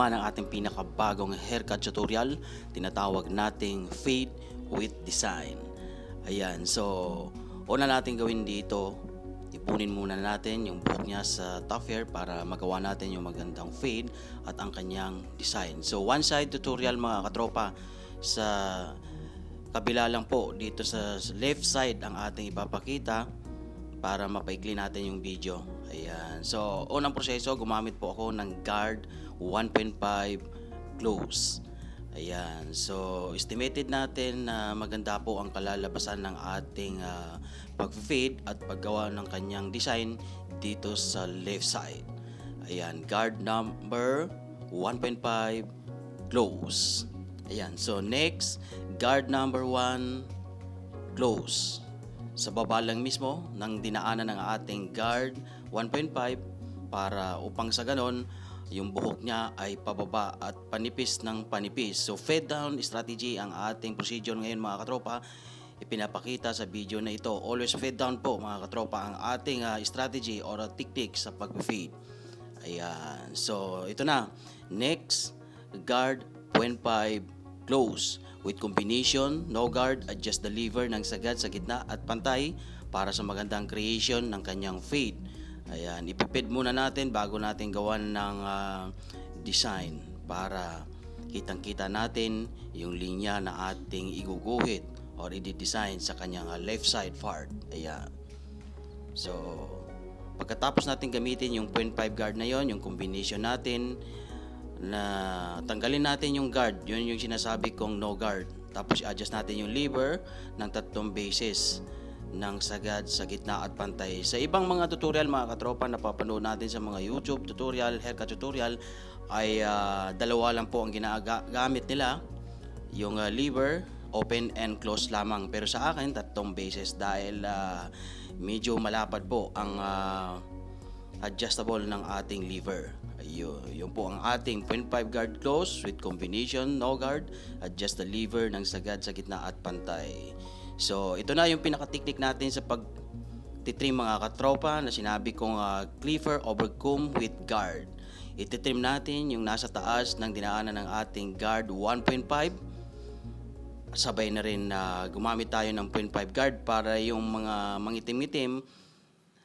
naman ang ating pinakabagong haircut tutorial, tinatawag nating Fade with Design. Ayan, so una natin gawin dito, ipunin muna natin yung buhok niya sa top hair para magawa natin yung magandang fade at ang kanyang design. So one side tutorial mga katropa sa kabila lang po dito sa left side ang ating ipapakita para mapaikli natin yung video. Ayan. So, unang proseso, gumamit po ako ng guard 1.5 close. Ayan. So, estimated natin na maganda po ang kalalabasan ng ating ah, pag-fade at paggawa ng kanyang design dito sa left side. Ayan. Guard number 1.5 close. Ayan. So, next, guard number 1 close. Sa baba lang mismo ng dinaanan ng ating guard 1.5 para upang sa ganon yung buhok niya ay pababa at panipis ng panipis. So fade down strategy ang ating procedure ngayon mga katropa. Ipinapakita sa video na ito. Always fade down po mga katropa ang ating ah, strategy or technique sa pag-fade. Ayan. So ito na. Next, guard 0.5 close. With combination, no guard, adjust the lever ng sagad sa gitna at pantay para sa magandang creation ng kanyang fade. Ayan, ipipid muna natin bago natin gawan ng ah, design para kitang-kita natin yung linya na ating iguguhit or i-design sa kanyang ah, left side part. Ayan. So, pagkatapos natin gamitin yung 0.5 guard na yon, yung combination natin, na tanggalin natin yung guard. Yun yung sinasabi kong no guard. Tapos i-adjust natin yung lever ng tatlong bases ng sagad sa gitna at pantay. Sa ibang mga tutorial mga katropa na papanood natin sa mga YouTube tutorial, haircut tutorial ay ah, dalawa lang po ang ginagamit nila. Yung ah, lever, open and close lamang. Pero sa akin, tatlong bases dahil ah, medyo malapad po ang ah, adjustable ng ating lever. Ayun, yun po ang ating 0.5 guard close with combination no guard. Adjust the lever ng sagad sa gitna at pantay. So, ito na yung pinaka-technique natin sa pag titrim mga katropa na sinabi kong uh, cleaver over comb with guard. Ititrim natin yung nasa taas ng dinaanan ng ating guard 1.5 sabay na rin na gumamit tayo ng 0.5 guard para yung mga mangitim-itim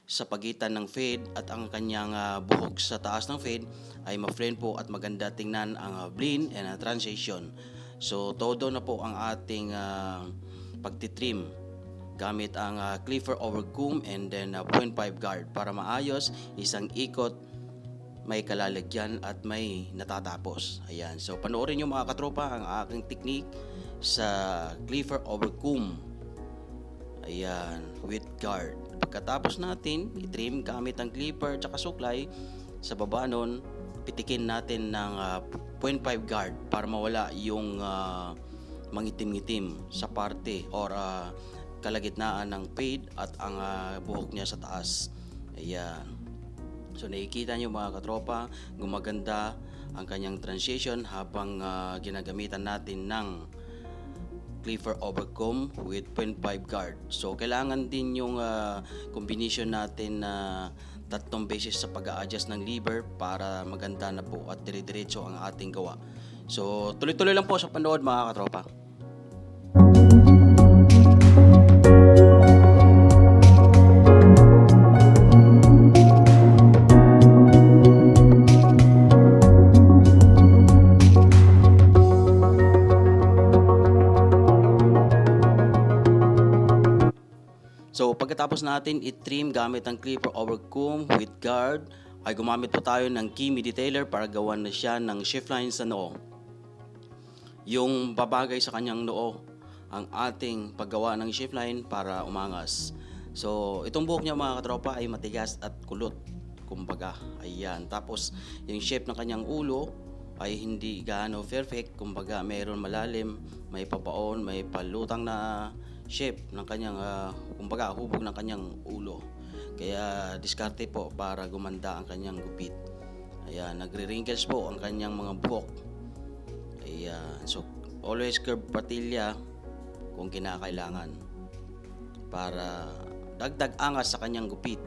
sa pagitan ng fade at ang kanyang ah, buhok sa taas ng fade ay ma-frame po at maganda tingnan ang ah, blend and ah, transition. So todo na po ang ating ah, pagtitrim gamit ang ah, cleaver over comb and then ah, 0.5 guard para maayos isang ikot may kalalagyan at may natatapos. Ayan. So panoorin niyo mga katropa ang aking technique sa cleaver over comb. Ayan, with guard. Pagkatapos natin, i-trim gamit ang clipper at suklay, sa baba nun, pitikin natin ng ah, 0.5 guard para mawala yung ah, mangitim-ngitim sa parte or ah, kalagitnaan ng fade at ang ah, buhok niya sa taas. Ayan. So nakikita nyo mga katropa, gumaganda ang kanyang transition habang ah, ginagamitan natin ng Clipper Overcomb with 0.5 guard. So, kailangan din yung ah, combination natin na tatlong beses sa pag-a-adjust ng lever para maganda na po at dire-diretso ang ating gawa. So, tuloy-tuloy lang po sa panood mga katropa. So pagkatapos natin i-trim gamit ang clipper over comb with guard, ay gumamit po tayo ng Kimi Detailer para gawan na siya ng shift line sa noo. Yung babagay sa kanyang noo ang ating paggawa ng shift line para umangas. So itong buhok niya mga katropa ay matigas at kulot. Kumbaga, ayan. Tapos yung shape ng kanyang ulo ay hindi gaano perfect. Kumbaga, mayroon malalim, may papaon, may palutang na shape ng kanyang, ah, kumbaga, hubog ng kanyang ulo. Kaya, diskarte po para gumanda ang kanyang gupit. Ayan, nagre-wrinkles po ang kanyang mga buhok. Ayan, so, always curve patilya kung kinakailangan para dagdag angas sa kanyang gupit.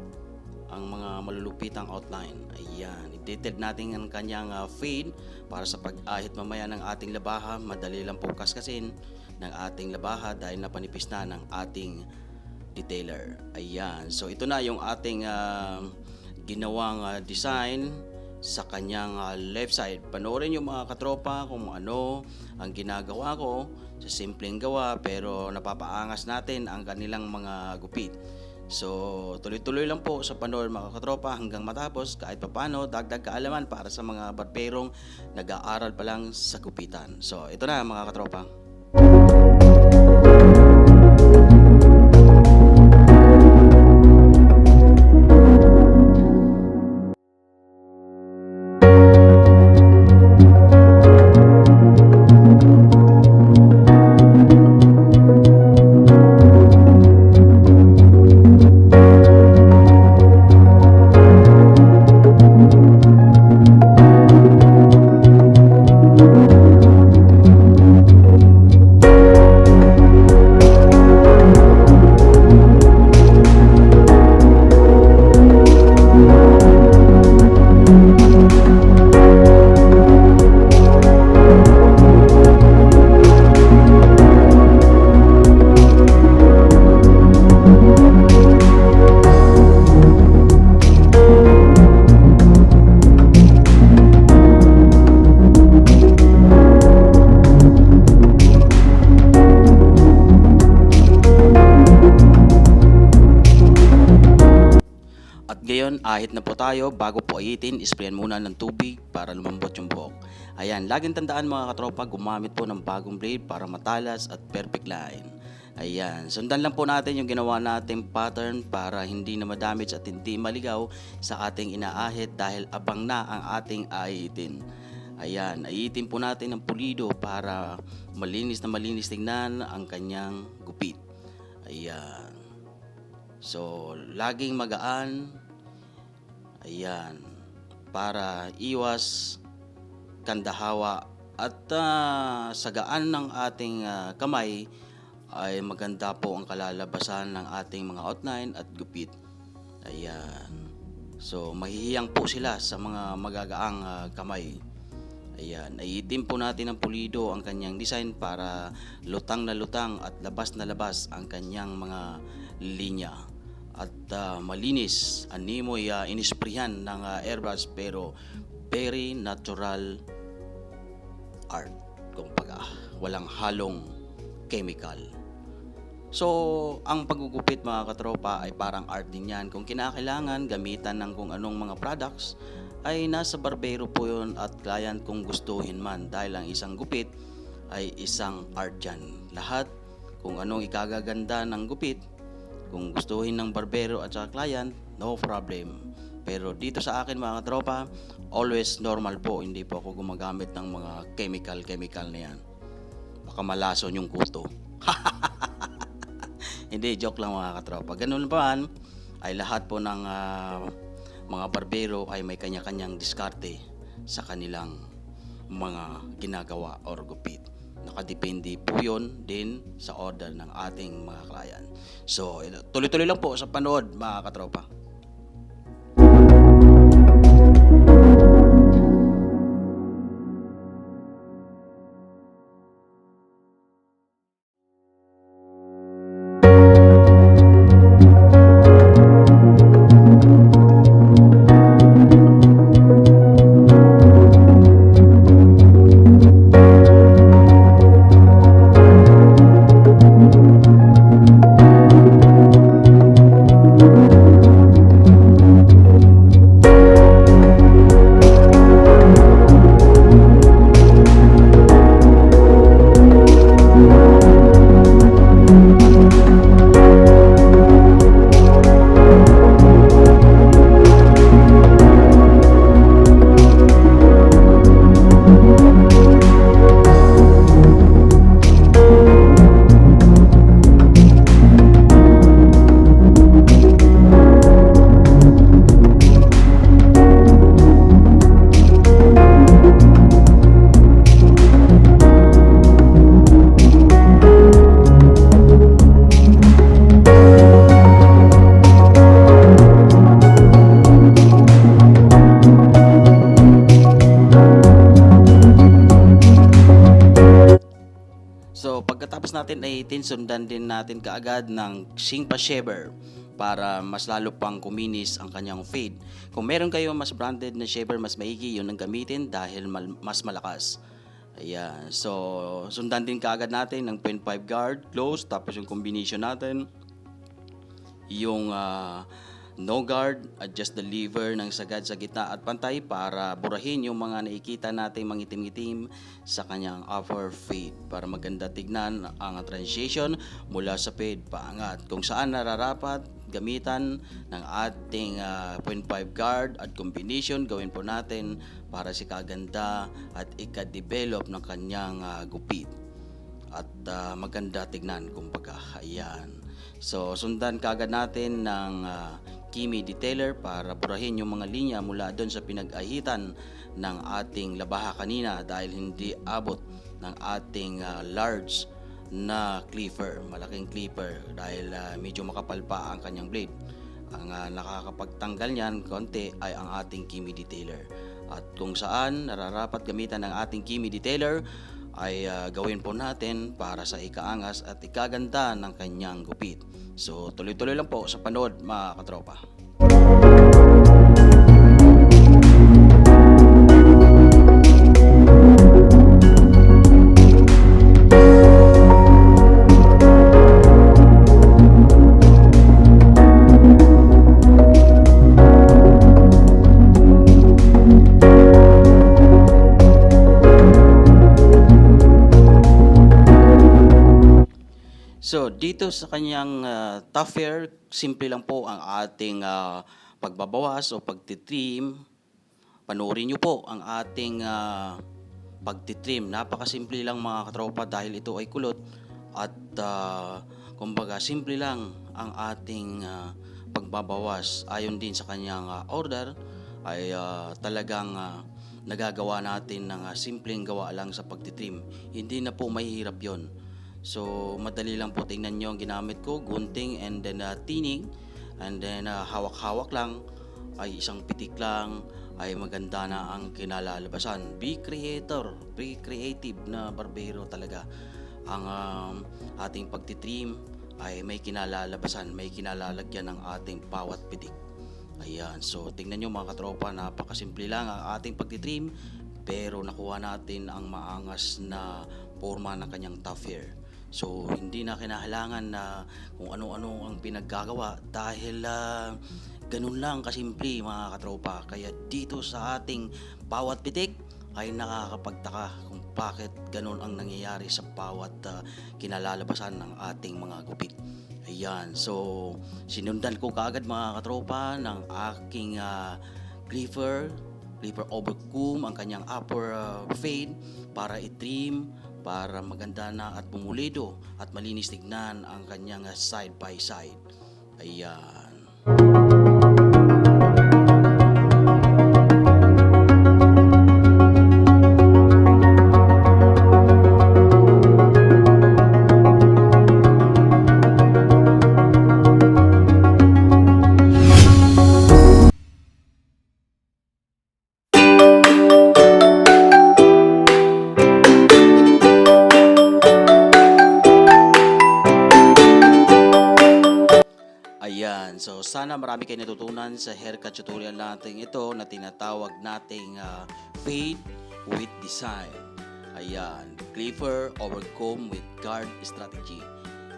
ang mga malulupitang outline. Ayan, i-detail natin ang kanyang ah, fade para sa pag-ahit mamaya ng ating labaha. Madali lang po kaskasin ng ating labaha dahil napanipis na ng ating detailer. Ayan, so ito na yung ating ah, ginawang ah, design sa kanyang ah, left side. Panoorin yung mga katropa kung ano ang ginagawa ko sa simpleng gawa pero napapaangas natin ang kanilang mga gupit. So, tuloy-tuloy lang po sa panood mga katropa hanggang matapos kahit papano dagdag kaalaman para sa mga barberong nag-aaral pa lang sa gupitan. So, ito na mga katropa. Ngayon, ahit na po tayo. Bago po ahitin, isprayan muna ng tubig para lumambot yung buhok. Ayan, laging tandaan mga katropa, gumamit po ng bagong blade para matalas at perfect line. Ayan, sundan lang po natin yung ginawa nating pattern para hindi na madamage at hindi maligaw sa ating inaahit dahil abang na ang ating ahitin. Ayan, ahitin po natin ng pulido para malinis na malinis tingnan ang kanyang gupit. Ayan. So, laging magaan. Ayan. Para iwas kandahawa at ah, sa gaan ng ating ah, kamay ay maganda po ang kalalabasan ng ating mga outline at gupit. Ayan. So, mahihiyang po sila sa mga magagaang ah, kamay. Ayan, naiitim po natin ng pulido ang kanyang design para lutang na lutang at labas na labas ang kanyang mga linya. At ah, malinis, animoy uh, inisprihan ng ah, airbrush pero very natural art. Kumbaga, walang halong chemical. So, ang paggugupit mga katropa ay parang art din yan. Kung kinakailangan gamitan ng kung anong mga products, ay nasa barbero po yun at client kung gustuhin man dahil ang isang gupit ay isang art yan. Lahat kung anong ikagaganda ng gupit, kung gustuhin ng barbero at saka client, no problem. Pero dito sa akin mga katropa, always normal po. Hindi po ako gumagamit ng mga chemical-chemical na yan. Baka malason yung kuto. Hindi, joke lang mga katropa. Ganun pa ay lahat po ng ah, mga barbero ay may kanya-kanyang diskarte sa kanilang mga ginagawa or gupit. Nakadepende po yun din sa order ng ating mga client. So, tuloy-tuloy lang po sa panood mga katropa. Natin sundan din natin kaagad ng Singpa Shaver para mas lalo pang kuminis ang kanyang fade. Kung meron kayo mas branded na shaver, mas maigi yun ang gamitin dahil mal- mas malakas. Ayan. So, sundan din kaagad natin ng 0.5 guard, close, tapos yung combination natin yung ah, no guard, adjust the lever ng sagad sa gitna at pantay para burahin yung mga nakikita nating mangitim-itim sa kanyang upper fade para maganda tignan ang transition mula sa fade paangat kung saan nararapat gamitan ng ating ah, 0.5 guard at combination gawin po natin para si kaganda at ika-develop ng kanyang ah, gupit. At ah, maganda tignan kumbaga ayan. So sundan kagad natin ng ah, Kimi Detailer para burahin yung mga linya mula doon sa pinag-ahitan ng ating labaha kanina dahil hindi abot ng ating ah, large na clipper, malaking clipper dahil ah, medyo makapal pa ang kanyang blade. Ang ah, nakakapagtanggal niyan konti ay ang ating Kimi Detailer. At kung saan nararapat gamitan ng ating Kimi Detailer ay ah, gawin po natin para sa ikaangas at ikaganda ng kanyang gupit. So tuloy-tuloy lang po sa panood mga katropa. Dito sa kanyang uh, tough simple lang po ang ating ah, pagbabawas o pagtitrim. Panoorin nyo po ang ating ah, pagtitrim. Napakasimple lang mga katropa dahil ito ay kulot at ah, kumbaga simple lang ang ating ah, pagbabawas. Ayon din sa kanyang ah, order ay ah, talagang ah, nagagawa natin ng ah, simpleng gawa lang sa pagtitrim. Hindi na po mahihirap yon. So, madali lang po tingnan nyo ang ginamit ko, gunting and then uh, tining and then uh, hawak-hawak lang ay isang pitik lang ay maganda na ang kinalalabasan. Be creator, be creative na barbero talaga. Ang um, ating pagtitrim ay may kinalalabasan, may kinalalagyan ng ating bawat pitik. Ayan, so tingnan nyo mga katropa, napakasimple lang ang ating pagtitrim pero nakuha natin ang maangas na forma ng kanyang tough hair. So, hindi na kinahalagan na kung ano-ano ang pinaggagawa dahil ah, ganun lang kasimple mga katropa. Kaya dito sa ating bawat pitik ay nakakapagtaka kung bakit ganun ang nangyayari sa bawat ah, kinalalabasan ng ating mga gupit. Ayan, so sinundan ko kaagad mga katropa ng aking ah, clipper, clipper overcomb ang kanyang upper ah, fade para i-trim, para maganda na at bumulido at malinis tignan ang kanyang side by side. Ayan, marami kayo natutunan sa haircut tutorial natin ito na tinatawag nating ah, fade with design. Ayan, clipper overcomb with guard strategy.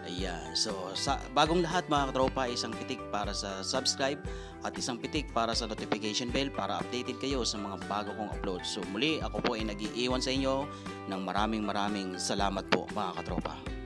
Ayan, so sa, bagong lahat mga katropa, isang pitik para sa subscribe at isang pitik para sa notification bell para updated kayo sa mga bago kong upload. So muli, ako po ay nag-iiwan sa inyo ng maraming maraming salamat po mga katropa.